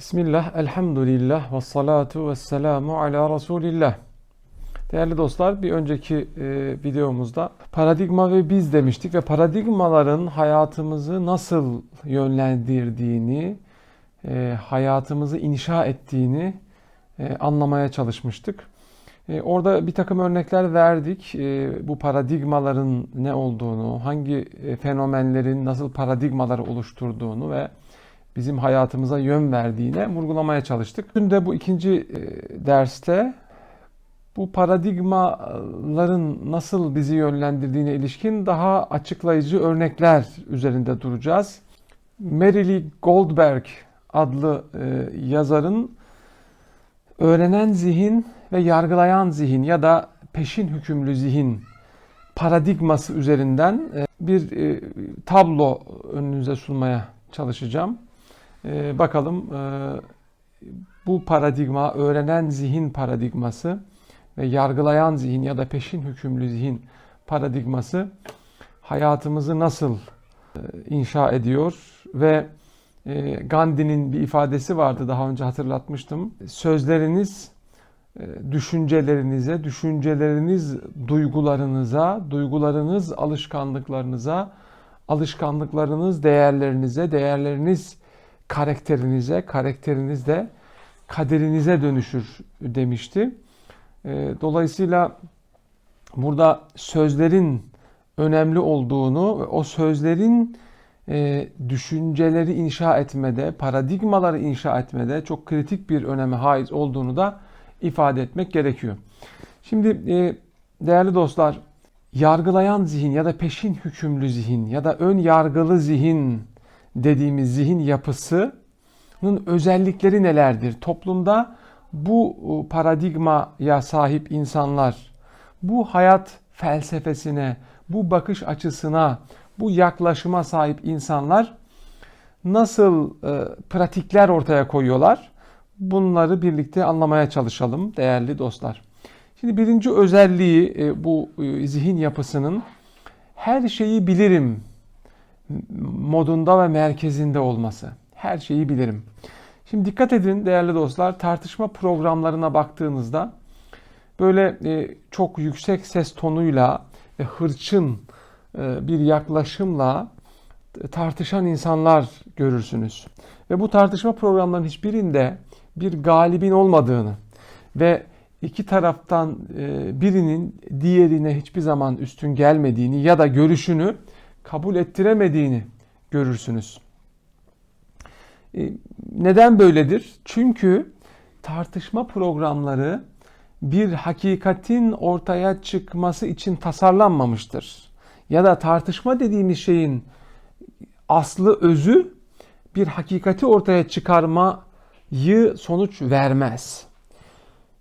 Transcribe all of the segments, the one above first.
Bismillah, elhamdülillah ve salatu ve selamu ala Resulillah. Değerli dostlar, bir önceki e, videomuzda paradigma ve biz demiştik ve paradigmaların hayatımızı nasıl yönlendirdiğini, e, hayatımızı inşa ettiğini e, anlamaya çalışmıştık. E, orada bir takım örnekler verdik. E, bu paradigmaların ne olduğunu, hangi e, fenomenlerin nasıl paradigmaları oluşturduğunu ve bizim hayatımıza yön verdiğine vurgulamaya çalıştık. Bugün de bu ikinci e, derste bu paradigmaların nasıl bizi yönlendirdiğine ilişkin daha açıklayıcı örnekler üzerinde duracağız. Mary Goldberg adlı e, yazarın öğrenen zihin ve yargılayan zihin ya da peşin hükümlü zihin paradigması üzerinden e, bir tablo önünüze sunmaya çalışacağım. Ee, bakalım e, bu paradigma, öğrenen zihin paradigması ve yargılayan zihin ya da peşin hükümlü zihin paradigması hayatımızı nasıl e, inşa ediyor ve e, Gandhi'nin bir ifadesi vardı daha önce hatırlatmıştım. Sözleriniz e, düşüncelerinize, düşünceleriniz duygularınıza, duygularınız alışkanlıklarınıza, alışkanlıklarınız değerlerinize, değerleriniz karakterinize, karakteriniz de kaderinize dönüşür demişti. Ee, dolayısıyla burada sözlerin önemli olduğunu ve o sözlerin e, düşünceleri inşa etmede, paradigmaları inşa etmede çok kritik bir öneme haiz olduğunu da ifade etmek gerekiyor. Şimdi e, değerli dostlar, yargılayan zihin ya da peşin hükümlü zihin ya da ön yargılı zihin dediğimiz zihin yapısının özellikleri nelerdir? Toplumda bu e, paradigmaya sahip insanlar, bu hayat felsefesine, bu bakış açısına, bu yaklaşıma sahip insanlar nasıl e, pratikler ortaya koyuyorlar? Bunları birlikte anlamaya çalışalım değerli dostlar. Şimdi birinci özelliği e, bu e, zihin yapısının her şeyi bilirim modunda ve merkezinde olması. Her şeyi bilirim. Şimdi dikkat edin değerli dostlar tartışma programlarına baktığınızda böyle e, çok yüksek ses tonuyla ve hırçın e, bir yaklaşımla tartışan insanlar görürsünüz. Ve bu tartışma programlarının hiçbirinde bir galibin olmadığını ve iki taraftan e, birinin diğerine hiçbir zaman üstün gelmediğini ya da görüşünü kabul ettiremediğini görürsünüz. E, neden böyledir? Çünkü tartışma programları bir hakikatin ortaya çıkması için tasarlanmamıştır. Ya da tartışma dediğimiz şeyin aslı özü bir hakikati ortaya çıkarmayı sonuç vermez.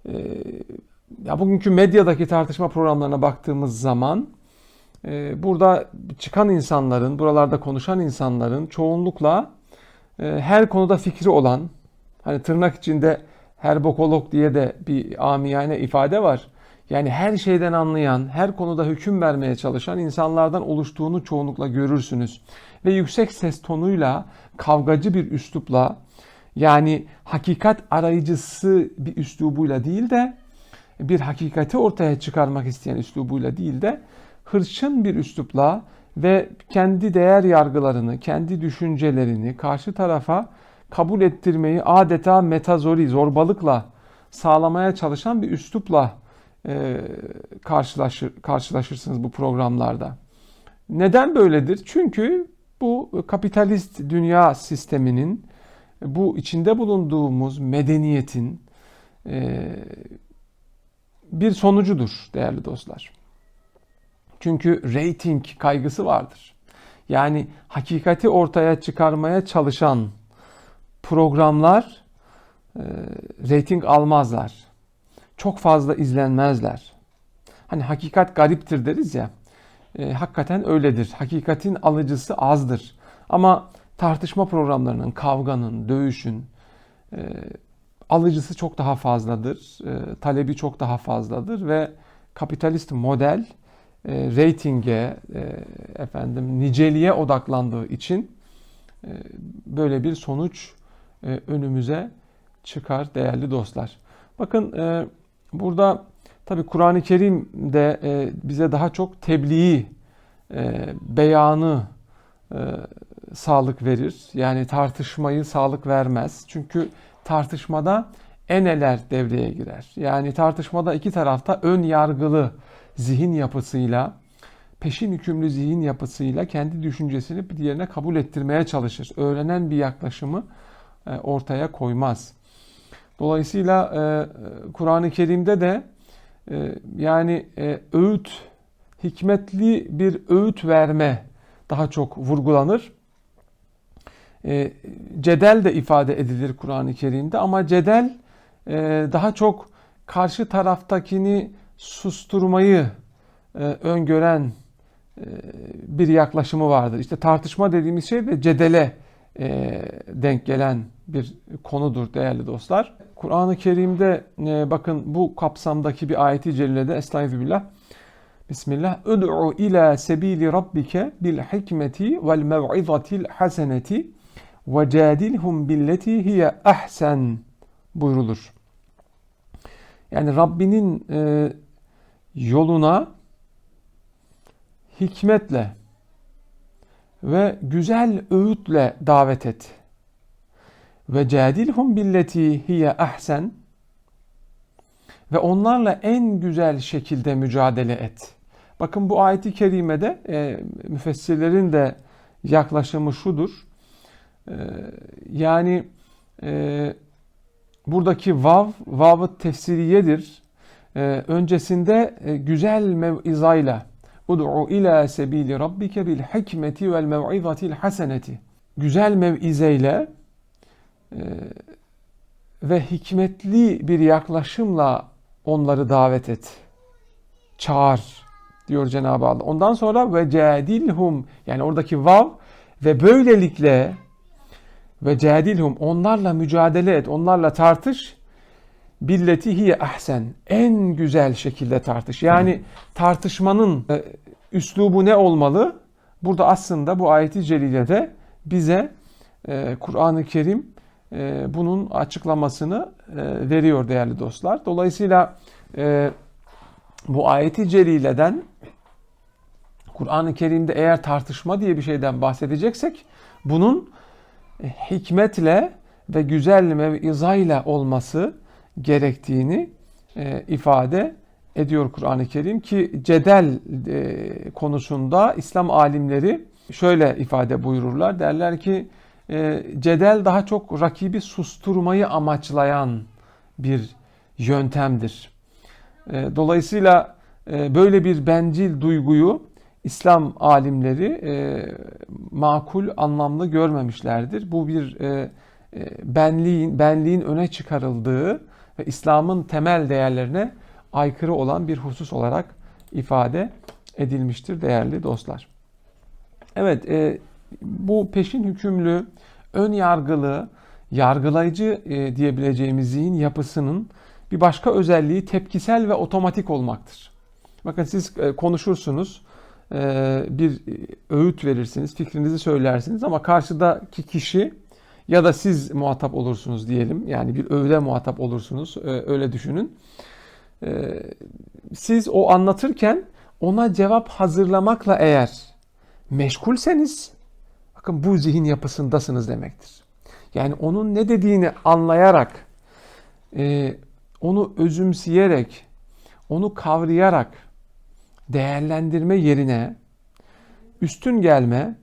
E, ya bugünkü medyadaki tartışma programlarına baktığımız zaman burada çıkan insanların, buralarda konuşan insanların çoğunlukla e, her konuda fikri olan, hani tırnak içinde her bokolog diye de bir amiyane ifade var. Yani her şeyden anlayan, her konuda hüküm vermeye çalışan insanlardan oluştuğunu çoğunlukla görürsünüz. Ve yüksek ses tonuyla, kavgacı bir üslupla, yani hakikat arayıcısı bir üslubuyla değil de, bir hakikati ortaya çıkarmak isteyen üslubuyla değil de, hırçın bir üslupla ve kendi değer yargılarını, kendi düşüncelerini karşı tarafa kabul ettirmeyi adeta metazori, zorbalıkla sağlamaya çalışan bir üslupla e, karşılaşır, karşılaşırsınız bu programlarda. Neden böyledir? Çünkü bu kapitalist dünya sisteminin, bu içinde bulunduğumuz medeniyetin e, bir sonucudur değerli dostlar. Çünkü rating kaygısı vardır. Yani hakikati ortaya çıkarmaya çalışan programlar e, rating almazlar. Çok fazla izlenmezler. Hani hakikat gariptir deriz ya. E, hakikaten öyledir. Hakikatin alıcısı azdır. Ama tartışma programlarının, kavganın, dövüşün e, alıcısı çok daha fazladır. E, talebi çok daha fazladır ve kapitalist model e, reytinge, e, efendim niceliğe odaklandığı için e, böyle bir sonuç e, önümüze çıkar değerli dostlar. Bakın e, burada tabi Kur'an-ı Kerim de e, bize daha çok tebliği, e, beyanı e, sağlık verir. Yani tartışmayı sağlık vermez. Çünkü tartışmada eneler devreye girer. Yani tartışmada iki tarafta ön yargılı zihin yapısıyla, peşin hükümlü zihin yapısıyla kendi düşüncesini bir diğerine kabul ettirmeye çalışır. Öğrenen bir yaklaşımı e, ortaya koymaz. Dolayısıyla e, Kur'an-ı Kerim'de de e, yani öğüt, hikmetli bir öğüt verme daha çok vurgulanır. Cedel de ifade edilir Kur'an-ı Kerim'de ama cedel daha çok karşı taraftakini susturmayı öngören bir yaklaşımı vardır. İşte tartışma dediğimiz şey de cedele denk gelen bir konudur değerli dostlar. Kur'an-ı Kerim'de e, bakın bu kapsamdaki bir ayeti celilede Estağfirullah. Bismillah. Ud'u ila sebili rabbike bil hikmeti vel mev'izatil haseneti ve cadilhum billeti hiye ahsen buyrulur. Yani Rabbinin e, yoluna hikmetle ve güzel öğütle davet et ve cadilhum billeti hiye ahsen ve onlarla en güzel şekilde mücadele et. Bakın bu ayeti kerimede e, müfessirlerin de yaklaşımı şudur. E, yani e, buradaki vav, vav tefsiriyedir. E, öncesinde e, güzel mevizayla Ud'u ila sebili rabbike bil hikmeti vel mev'izatil haseneti. Güzel mevizeyle ee, ve hikmetli bir yaklaşımla onları davet et. Çağır diyor Cenab-ı Allah. Ondan sonra ve cadilhum yani oradaki vav ve böylelikle ve cadilhum onlarla mücadele et, onlarla tartış. Billeti hiye ahsen en güzel şekilde tartış. Yani tartışmanın e, üslubu ne olmalı? Burada aslında bu ayeti celilede bize e, Kur'an-ı Kerim e, bunun açıklamasını e, veriyor değerli dostlar. Dolayısıyla e, bu ayeti celileden Kur'an-ı Kerim'de eğer tartışma diye bir şeyden bahsedeceksek bunun hikmetle ve güzel mevizayla olması gerektiğini ifade ediyor Kur'an-ı Kerim ki cedel konusunda İslam alimleri şöyle ifade buyururlar. Derler ki e, cedel daha çok rakibi susturmayı amaçlayan bir yöntemdir. E, dolayısıyla e, böyle bir bencil duyguyu İslam alimleri e, makul, anlamlı görmemişlerdir. Bu bir e, e, benliğin, benliğin öne çıkarıldığı ve İslam'ın temel değerlerine aykırı olan bir husus olarak ifade edilmiştir değerli dostlar. Evet, e, bu peşin hükümlü, ön yargılı, yargılayıcı e, diyebileceğimiz zihin yapısının bir başka özelliği tepkisel ve otomatik olmaktır. Bakın siz e, konuşursunuz, e, bir öğüt verirsiniz, fikrinizi söylersiniz ama karşıdaki kişi ya da siz muhatap olursunuz diyelim. Yani bir övde muhatap olursunuz, öyle düşünün. Siz o anlatırken ona cevap hazırlamakla eğer meşgulseniz Bakın bu zihin yapısındasınız demektir. Yani onun ne dediğini anlayarak, e, onu özümseyerek, onu kavrayarak değerlendirme yerine üstün gelme,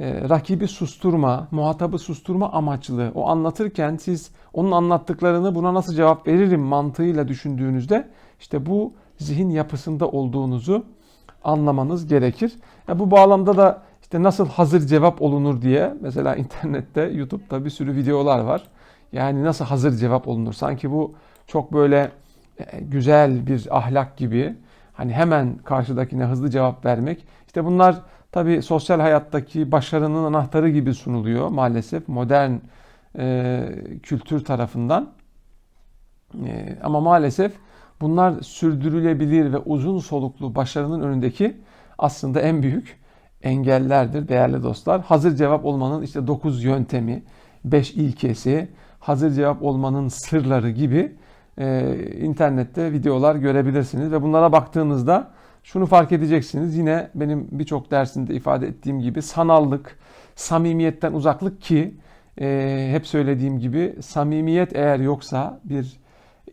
e, rakibi susturma, muhatabı susturma amaçlı o anlatırken siz onun anlattıklarını buna nasıl cevap veririm mantığıyla düşündüğünüzde işte bu zihin yapısında olduğunuzu anlamanız gerekir. Ya bu bağlamda da işte nasıl hazır cevap olunur diye mesela internette, YouTube'da bir sürü videolar var. Yani nasıl hazır cevap olunur? Sanki bu çok böyle e, güzel bir ahlak gibi. Hani hemen karşıdakine hızlı cevap vermek. İşte bunlar tabii sosyal hayattaki başarının anahtarı gibi sunuluyor maalesef modern e, kültür tarafından. E, ama maalesef bunlar sürdürülebilir ve uzun soluklu başarının önündeki aslında en büyük engellerdir değerli dostlar. Hazır cevap olmanın işte 9 yöntemi, 5 ilkesi, hazır cevap olmanın sırları gibi e, internette videolar görebilirsiniz ve bunlara baktığınızda şunu fark edeceksiniz. Yine benim birçok dersinde ifade ettiğim gibi sanallık, samimiyetten uzaklık ki e, hep söylediğim gibi samimiyet eğer yoksa bir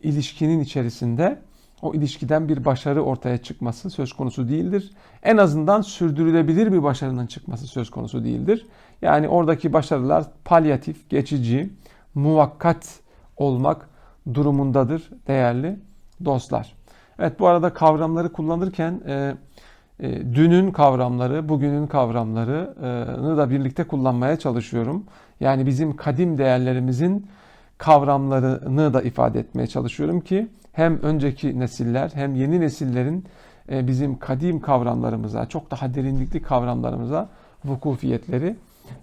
ilişkinin içerisinde o ilişkiden bir başarı ortaya çıkması söz konusu değildir. En azından sürdürülebilir bir başarının çıkması söz konusu değildir. Yani oradaki başarılar palyatif, geçici, muvakkat olmak durumundadır değerli dostlar. Evet bu arada kavramları kullanırken e, e, dünün kavramları, bugünün kavramlarını da birlikte kullanmaya çalışıyorum. Yani bizim kadim değerlerimizin kavramlarını da ifade etmeye çalışıyorum ki hem önceki nesiller hem yeni nesillerin e, bizim kadim kavramlarımıza, çok daha derinlikli kavramlarımıza vukufiyetleri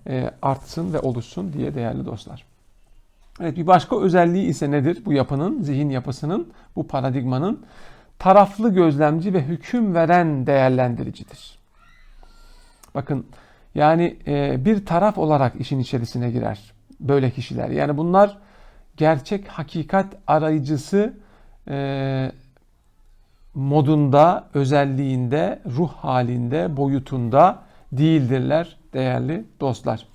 e, artsın ve oluşsun diye değerli dostlar. Evet bir başka özelliği ise nedir bu yapının, zihin yapısının, bu paradigmanın? Taraflı gözlemci ve hüküm veren değerlendiricidir. Bakın yani e, bir taraf olarak işin içerisine girer böyle kişiler. Yani bunlar gerçek hakikat arayıcısı e, modunda, özelliğinde, ruh halinde, boyutunda değildirler değerli dostlar.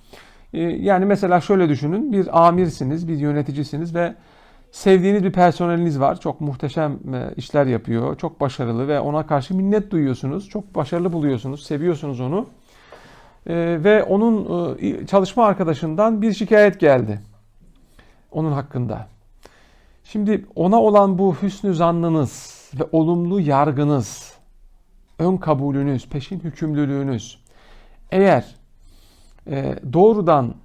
E, yani mesela şöyle düşünün bir amirsiniz, bir yöneticisiniz ve sevdiğiniz bir personeliniz var. Çok muhteşem e, işler yapıyor, çok başarılı ve ona karşı minnet duyuyorsunuz. Çok başarılı buluyorsunuz, seviyorsunuz onu. E, ve onun e, çalışma arkadaşından bir şikayet geldi. Onun hakkında. Şimdi ona olan bu hüsnü zannınız ve olumlu yargınız, ön kabulünüz, peşin hükümlülüğünüz eğer doğrudan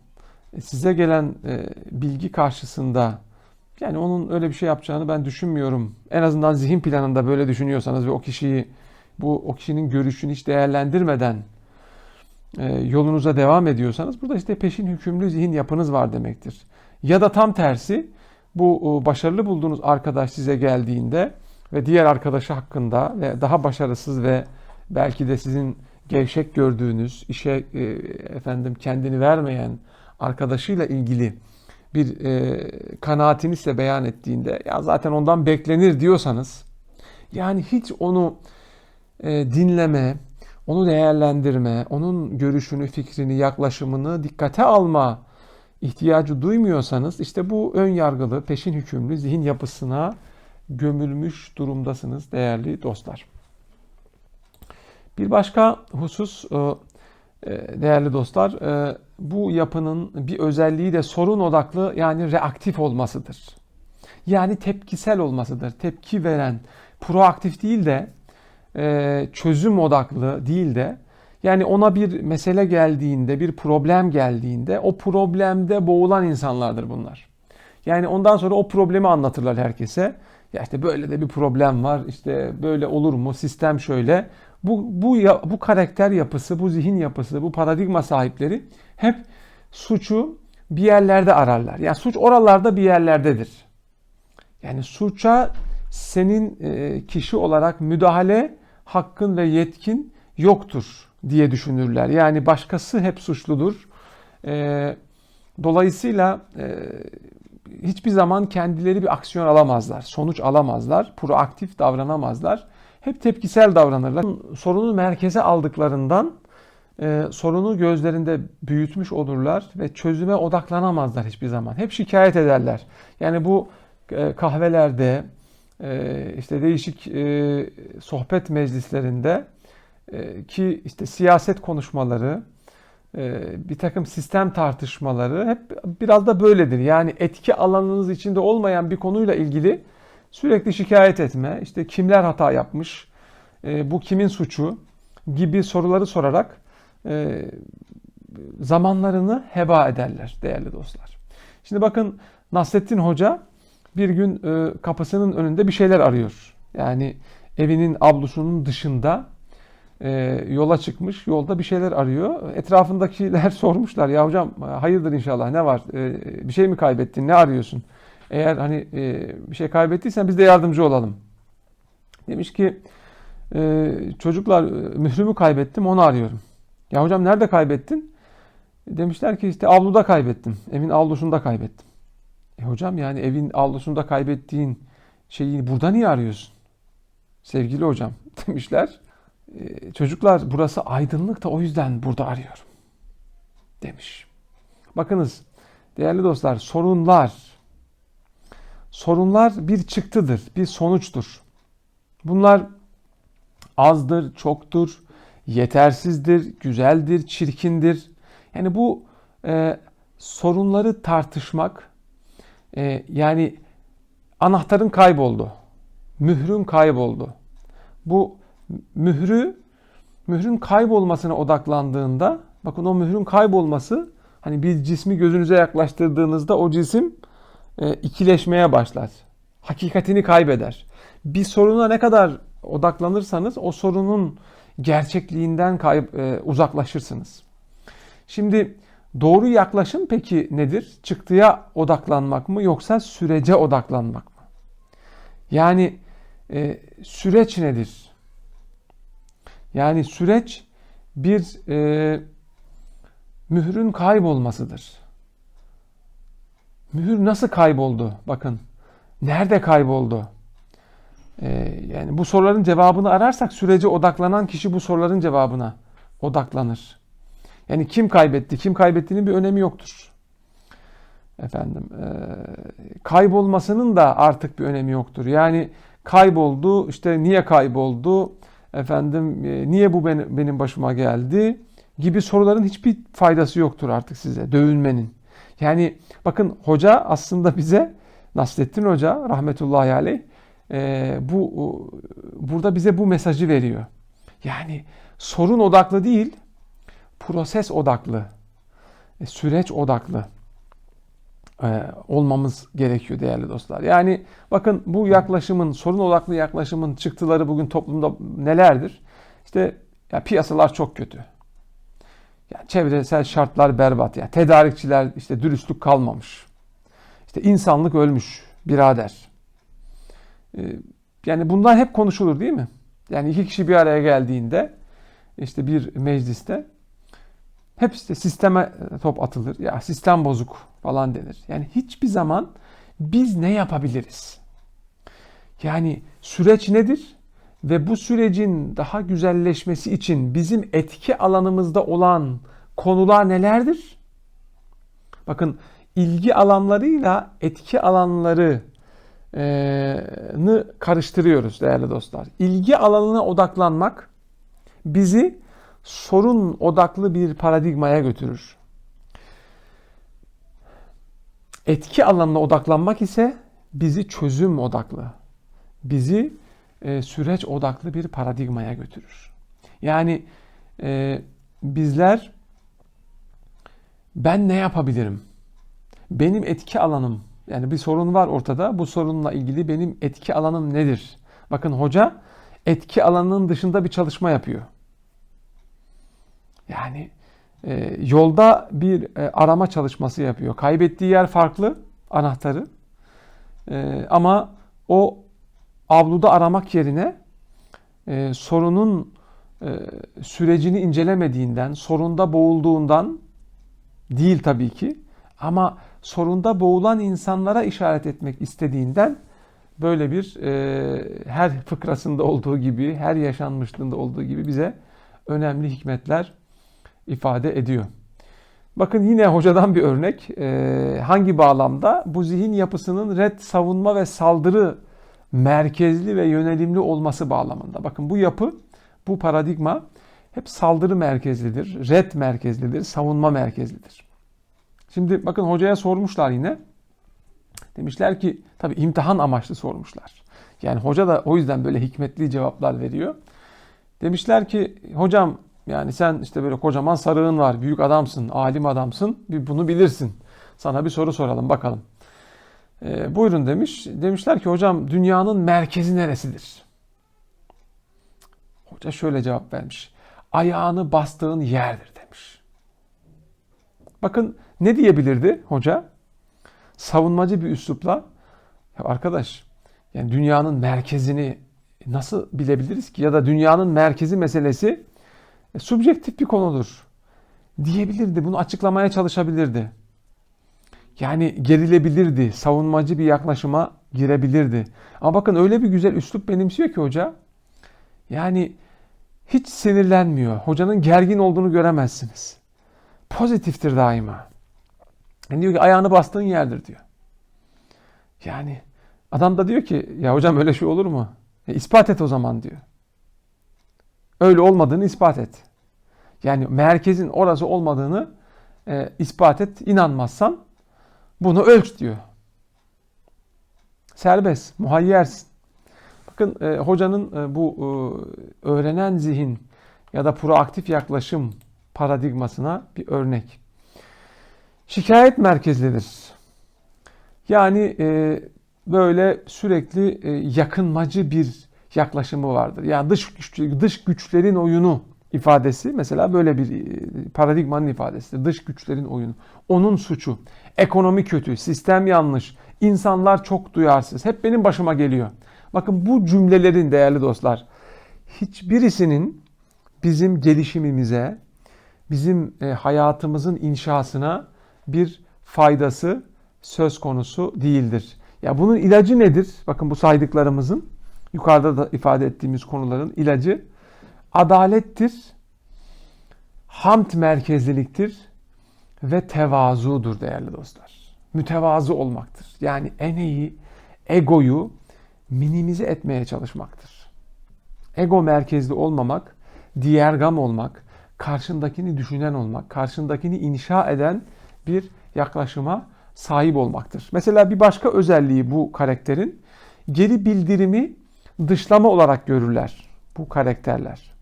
size gelen bilgi karşısında yani onun öyle bir şey yapacağını ben düşünmüyorum. En azından zihin planında böyle düşünüyorsanız ve o kişiyi bu o kişinin görüşünü hiç değerlendirmeden e, yolunuza devam ediyorsanız burada işte peşin hükümlü zihin yapınız var demektir. Ya da tam tersi bu başarılı bulduğunuz arkadaş size geldiğinde ve diğer arkadaşı hakkında ve daha başarısız ve belki de sizin gevşek gördüğünüz işe e, efendim kendini vermeyen arkadaşıyla ilgili bir e, kanaatini size beyan ettiğinde ya zaten ondan beklenir diyorsanız yani hiç onu e, dinleme, onu değerlendirme, onun görüşünü, fikrini, yaklaşımını dikkate alma ihtiyacı duymuyorsanız işte bu ön yargılı, peşin hükümlü zihin yapısına gömülmüş durumdasınız değerli dostlar. Bir başka husus e, değerli dostlar e, bu yapının bir özelliği de sorun odaklı yani reaktif olmasıdır. Yani tepkisel olmasıdır. Tepki veren, proaktif değil de çözüm odaklı değil de yani ona bir mesele geldiğinde, bir problem geldiğinde o problemde boğulan insanlardır bunlar. Yani ondan sonra o problemi anlatırlar herkese. Ya işte böyle de bir problem var. İşte böyle olur mu? Sistem şöyle. Bu bu bu karakter yapısı, bu zihin yapısı, bu paradigma sahipleri hep suçu bir yerlerde ararlar. Yani suç oralarda bir yerlerdedir. Yani suça senin e, kişi olarak müdahale hakkın ve yetkin yoktur diye düşünürler. Yani başkası hep suçludur. E, dolayısıyla e, hiçbir zaman kendileri bir aksiyon alamazlar, sonuç alamazlar, proaktif davranamazlar. Hep tepkisel davranırlar. Sorunu merkeze aldıklarından e, sorunu gözlerinde büyütmüş olurlar ve çözüme odaklanamazlar hiçbir zaman. Hep şikayet ederler. Yani bu e, kahvelerde, e, işte değişik e, sohbet meclislerinde e, ki işte siyaset konuşmaları, e, bir takım sistem tartışmaları hep biraz da böyledir. Yani etki alanınız içinde olmayan bir konuyla ilgili sürekli şikayet etme, işte kimler hata yapmış, e, bu kimin suçu gibi soruları sorarak zamanlarını heba ederler değerli dostlar. Şimdi bakın Nasrettin Hoca bir gün kapısının önünde bir şeyler arıyor. Yani evinin ablusunun dışında e, yola çıkmış. Yolda bir şeyler arıyor. Etrafındakiler sormuşlar. Ya hocam hayırdır inşallah ne var? E, bir şey mi kaybettin? Ne arıyorsun? Eğer hani e, bir şey kaybettiysen biz de yardımcı olalım. Demiş ki e, çocuklar mührümü kaybettim onu arıyorum. Ya hocam nerede kaybettin? Demişler ki işte avluda kaybettim. Evin avlusunda kaybettim. E hocam yani evin avlusunda kaybettiğin şeyi burada niye arıyorsun? Sevgili hocam demişler. E, çocuklar burası aydınlık da o yüzden burada arıyorum. Demiş. Bakınız değerli dostlar sorunlar sorunlar bir çıktıdır, bir sonuçtur. Bunlar azdır, çoktur, yetersizdir, güzeldir, çirkindir. Yani bu e, sorunları tartışmak, e, yani anahtarın kayboldu, mührün kayboldu. Bu mührü, mührün kaybolmasına odaklandığında, bakın o mührün kaybolması, hani bir cismi gözünüze yaklaştırdığınızda o cisim e, ikileşmeye başlar. Hakikatini kaybeder. Bir soruna ne kadar odaklanırsanız o sorunun gerçekliğinden kayıp, e, uzaklaşırsınız. Şimdi doğru yaklaşım peki nedir? Çıktıya odaklanmak mı yoksa sürece odaklanmak mı? Yani e, süreç nedir? Yani süreç bir e, mührün kaybolmasıdır. Mühür nasıl kayboldu? Bakın. Nerede kayboldu? Ee, yani bu soruların cevabını ararsak sürece odaklanan kişi bu soruların cevabına odaklanır. Yani kim kaybetti, kim kaybettiğinin bir önemi yoktur. Efendim, e, kaybolmasının da artık bir önemi yoktur. Yani kayboldu, işte niye kayboldu, efendim e, niye bu benim, benim başıma geldi gibi soruların hiçbir faydası yoktur artık size, dövünmenin. Yani bakın hoca aslında bize Nasrettin Hoca rahmetullahi aleyh e, bu burada bize bu mesajı veriyor. Yani sorun odaklı değil, proses odaklı, e, süreç odaklı e, olmamız gerekiyor değerli dostlar. Yani bakın bu yaklaşımın, sorun odaklı yaklaşımın çıktıları bugün toplumda nelerdir? İşte ya piyasalar çok kötü. Yani çevresel şartlar berbat. Yani tedarikçiler işte dürüstlük kalmamış. İşte insanlık ölmüş birader. Ee, yani bunlar hep konuşulur değil mi? Yani iki kişi bir araya geldiğinde işte bir mecliste hep işte sisteme top atılır. Ya sistem bozuk falan denir. Yani hiçbir zaman biz ne yapabiliriz? Yani süreç nedir? Ve bu sürecin daha güzelleşmesi için bizim etki alanımızda olan konular nelerdir? Bakın ilgi alanlarıyla etki alanlarını karıştırıyoruz değerli dostlar. İlgi alanına odaklanmak bizi sorun odaklı bir paradigmaya götürür. Etki alanına odaklanmak ise bizi çözüm odaklı, bizi e, süreç odaklı bir paradigmaya götürür. Yani e, bizler ben ne yapabilirim? Benim etki alanım yani bir sorun var ortada. Bu sorunla ilgili benim etki alanım nedir? Bakın hoca etki alanının dışında bir çalışma yapıyor. Yani e, yolda bir e, arama çalışması yapıyor. Kaybettiği yer farklı anahtarı. E, ama o avluda aramak yerine e, sorunun e, sürecini incelemediğinden, sorunda boğulduğundan değil tabii ki ama sorunda boğulan insanlara işaret etmek istediğinden böyle bir e, her fıkrasında olduğu gibi, her yaşanmışlığında olduğu gibi bize önemli hikmetler ifade ediyor. Bakın yine hocadan bir örnek. E, hangi bağlamda? Bu zihin yapısının red, savunma ve saldırı merkezli ve yönelimli olması bağlamında. Bakın bu yapı, bu paradigma hep saldırı merkezlidir, red merkezlidir, savunma merkezlidir. Şimdi bakın hocaya sormuşlar yine. Demişler ki tabi imtihan amaçlı sormuşlar. Yani hoca da o yüzden böyle hikmetli cevaplar veriyor. Demişler ki hocam yani sen işte böyle kocaman sarığın var, büyük adamsın, alim adamsın, bir bunu bilirsin. Sana bir soru soralım bakalım. E, buyurun demiş. Demişler ki hocam dünyanın merkezi neresidir? Hoca şöyle cevap vermiş. Ayağını bastığın yerdir demiş. Bakın ne diyebilirdi hoca? Savunmacı bir üslupla ya arkadaş yani dünyanın merkezini nasıl bilebiliriz ki? Ya da dünyanın merkezi meselesi e, subjektif bir konudur. diyebilirdi. Bunu açıklamaya çalışabilirdi. Yani gerilebilirdi. Savunmacı bir yaklaşıma girebilirdi. Ama bakın öyle bir güzel üslup benimsiyor ki hoca. Yani hiç sinirlenmiyor. Hocanın gergin olduğunu göremezsiniz. Pozitiftir daima. Yani diyor ki ayağını bastığın yerdir diyor. Yani adam da diyor ki ya hocam öyle şey olur mu? E, ispat et o zaman diyor. Öyle olmadığını ispat et. Yani merkezin orası olmadığını e, ispat et. İnanmazsan bunu ölç diyor. Serbest, muhayyersin. Bakın e, hocanın e, bu e, öğrenen zihin ya da proaktif yaklaşım paradigmasına bir örnek. Şikayet merkezlidir. Yani e, böyle sürekli e, yakınmacı bir yaklaşımı vardır. Yani dış güç, dış güçlerin oyunu ifadesi mesela böyle bir e, paradigmanın ifadesidir. Dış güçlerin oyunu. Onun suçu. Ekonomi kötü, sistem yanlış, insanlar çok duyarsız. Hep benim başıma geliyor. Bakın bu cümlelerin değerli dostlar hiçbirisinin bizim gelişimimize, bizim e, hayatımızın inşasına bir faydası söz konusu değildir. Ya bunun ilacı nedir? Bakın bu saydıklarımızın yukarıda da ifade ettiğimiz konuların ilacı adalettir, hamd merkezliliktir ve tevazudur değerli dostlar. Mütevazı olmaktır. Yani eneyi, egoyu minimize etmeye çalışmaktır. Ego merkezli olmamak, diğergam olmak, karşındakini düşünen olmak, karşındakini inşa eden bir yaklaşıma sahip olmaktır. Mesela bir başka özelliği bu karakterin geri bildirimi dışlama olarak görürler bu karakterler.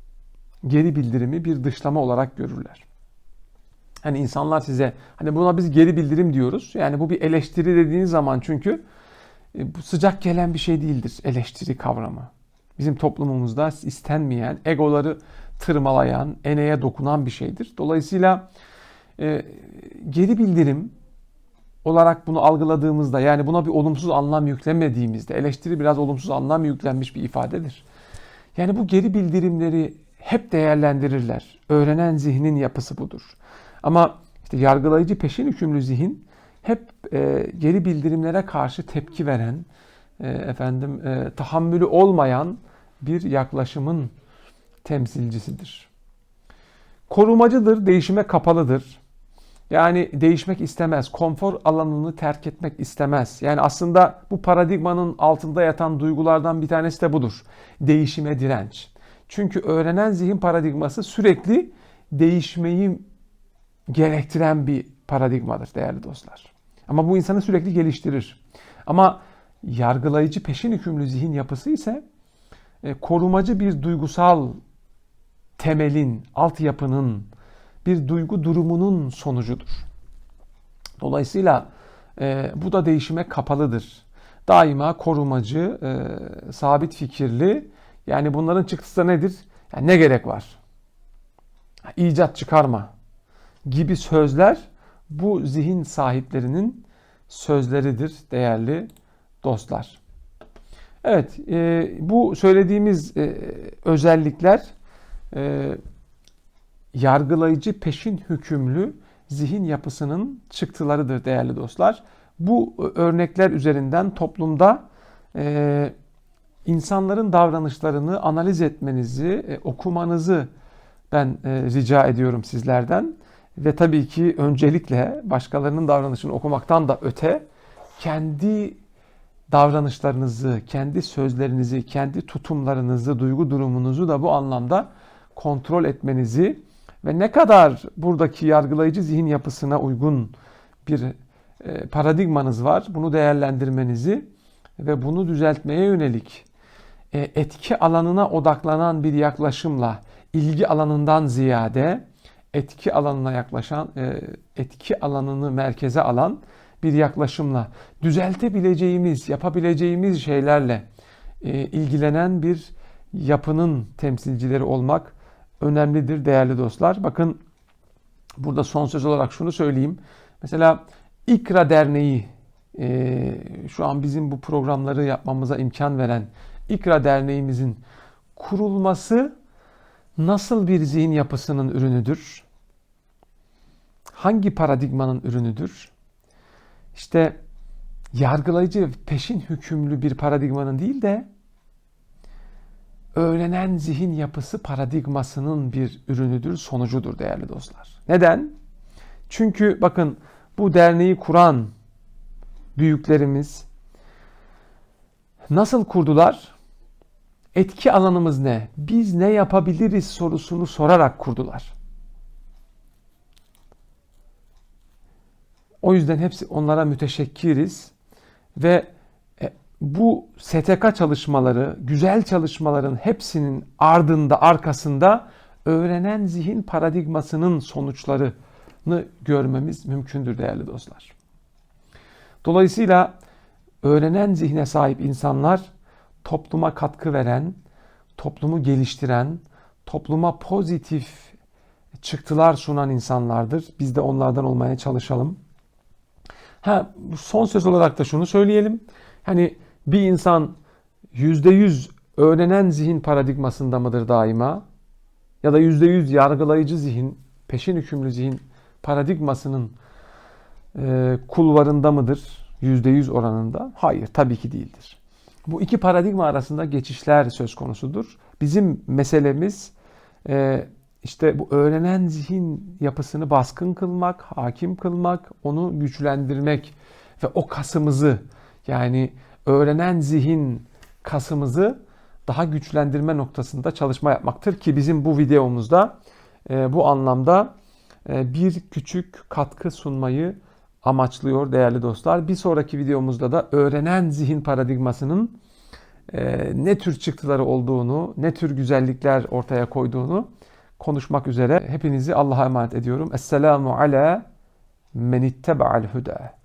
Geri bildirimi bir dışlama olarak görürler. Hani insanlar size hani buna biz geri bildirim diyoruz. Yani bu bir eleştiri dediğiniz zaman çünkü e, bu sıcak gelen bir şey değildir eleştiri kavramı. Bizim toplumumuzda istenmeyen, egoları tırmalayan, eneye dokunan bir şeydir. Dolayısıyla e, geri bildirim olarak bunu algıladığımızda yani buna bir olumsuz anlam yüklemediğimizde eleştiri biraz olumsuz anlam yüklenmiş bir ifadedir. Yani bu geri bildirimleri hep değerlendirirler. Öğrenen zihnin yapısı budur. Ama işte yargılayıcı peşin hükümlü zihin hep e, geri bildirimlere karşı tepki veren, e, efendim e, tahammülü olmayan bir yaklaşımın temsilcisidir. Korumacıdır, değişime kapalıdır. Yani değişmek istemez, konfor alanını terk etmek istemez. Yani aslında bu paradigmanın altında yatan duygulardan bir tanesi de budur. Değişime direnç. Çünkü öğrenen zihin paradigması sürekli değişmeyi gerektiren bir paradigmadır değerli dostlar. Ama bu insanı sürekli geliştirir. Ama yargılayıcı peşin hükümlü zihin yapısı ise e, korumacı bir duygusal temelin, altyapının, bir duygu durumunun sonucudur. Dolayısıyla e, bu da değişime kapalıdır. Daima korumacı, e, sabit fikirli. Yani bunların çıktısı nedir? Yani ne gerek var? İcat çıkarma gibi sözler bu zihin sahiplerinin sözleridir değerli dostlar. Evet, e, bu söylediğimiz e, özellikler e, yargılayıcı peşin hükümlü zihin yapısının çıktılarıdır değerli dostlar. Bu örnekler üzerinden toplumda e, insanların davranışlarını analiz etmenizi, e, okumanızı ben e, rica ediyorum sizlerden. Ve tabii ki öncelikle başkalarının davranışını okumaktan da öte kendi davranışlarınızı, kendi sözlerinizi, kendi tutumlarınızı, duygu durumunuzu da bu anlamda kontrol etmenizi ve ne kadar buradaki yargılayıcı zihin yapısına uygun bir e, paradigmanız var, bunu değerlendirmenizi ve bunu düzeltmeye yönelik e, etki alanına odaklanan bir yaklaşımla ilgi alanından ziyade etki alanına yaklaşan, e, etki alanını merkeze alan bir yaklaşımla düzeltebileceğimiz, yapabileceğimiz şeylerle ilgilenen bir yapının temsilcileri olmak önemlidir değerli dostlar. Bakın burada son söz olarak şunu söyleyeyim. Mesela İkra Derneği e, şu an bizim bu programları yapmamıza imkan veren İkra Derneğimizin kurulması nasıl bir zihin yapısının ürünüdür? hangi paradigmanın ürünüdür? İşte yargılayıcı peşin hükümlü bir paradigmanın değil de öğrenen zihin yapısı paradigmasının bir ürünüdür, sonucudur değerli dostlar. Neden? Çünkü bakın bu derneği kuran büyüklerimiz nasıl kurdular? Etki alanımız ne? Biz ne yapabiliriz sorusunu sorarak kurdular. O yüzden hepsi onlara müteşekkiriz ve e, bu STK çalışmaları, güzel çalışmaların hepsinin ardında, arkasında öğrenen zihin paradigmasının sonuçlarını görmemiz mümkündür değerli dostlar. Dolayısıyla öğrenen zihne sahip insanlar topluma katkı veren, toplumu geliştiren, topluma pozitif çıktılar sunan insanlardır. Biz de onlardan olmaya çalışalım. Ha, son söz olarak da şunu söyleyelim. Hani bir insan yüzde yüz öğrenen zihin paradigmasında mıdır daima? Ya da yüzde yüz yargılayıcı zihin, peşin hükümlü zihin paradigmasının e, kulvarında mıdır? Yüzde yüz oranında? Hayır, tabii ki değildir. Bu iki paradigma arasında geçişler söz konusudur. Bizim meselemiz e, işte bu öğrenen zihin yapısını baskın kılmak, hakim kılmak, onu güçlendirmek ve o kasımızı yani öğrenen zihin kasımızı daha güçlendirme noktasında çalışma yapmaktır ki bizim bu videomuzda e, bu anlamda e, bir küçük katkı sunmayı amaçlıyor değerli dostlar. Bir sonraki videomuzda da öğrenen zihin paradigmasının e, ne tür çıktıları olduğunu, ne tür güzellikler ortaya koyduğunu konuşmak üzere hepinizi Allah'a emanet ediyorum. Esselamu ala men ittebe'al huda.